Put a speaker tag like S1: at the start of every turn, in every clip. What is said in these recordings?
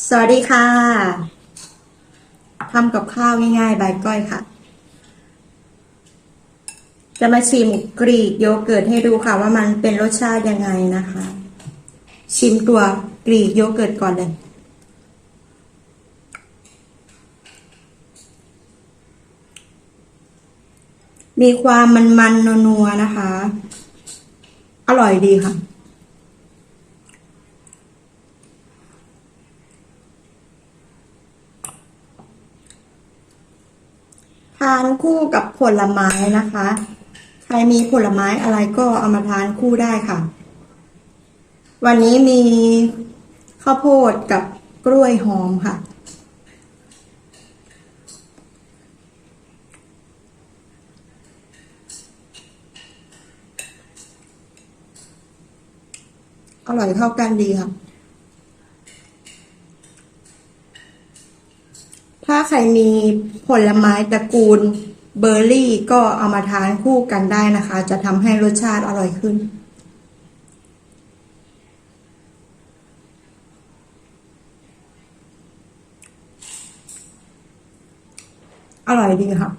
S1: สวัสดีค่ะทำกับข้าวง่ายๆ ใบก้อยค่ะ จะมาชิมกรีกโยเกิร์ตให้ดูค่ะว่ามันเป็นรสชาติยังไงนะคะ ชิมตัวกรีกโยเกิร์ตก่อนเลยมีความมันๆนัวๆนะคะ อร่อยดีค่ะ ทานคู่กับผลไม้นะคะ ใครมีผลไม้อะไรก็เอามาทานคู่ได้ค่ะ วันนี้มีข้าวโพดกับกล้วยหอมค่ะ อร่อยเข้ากันดีค่ะ ถ้าใครมีผลไม้ตระกูลเบอร์รี่ก็เอามาทานคู่กันได้นะคะ จะทำให้รสชาติอร่อยขึ้น อร่อยดีค่ะ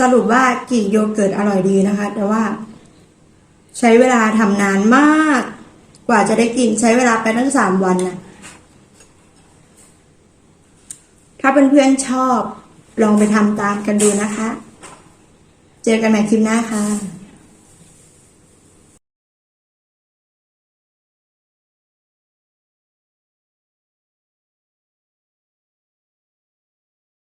S1: สรุปว่ากี่โยเกิร์ตอร่อยดีนะคะ แต่ว่า ใช้เวลาทำนานมาก กว่าจะได้กินใช้เวลาไปตั้งสามวันนะถ้าเเพื่อนๆชอบ ลองไปทำตามกันดูนะคะ เจอกันใหม่คลิปหน้าค่ะ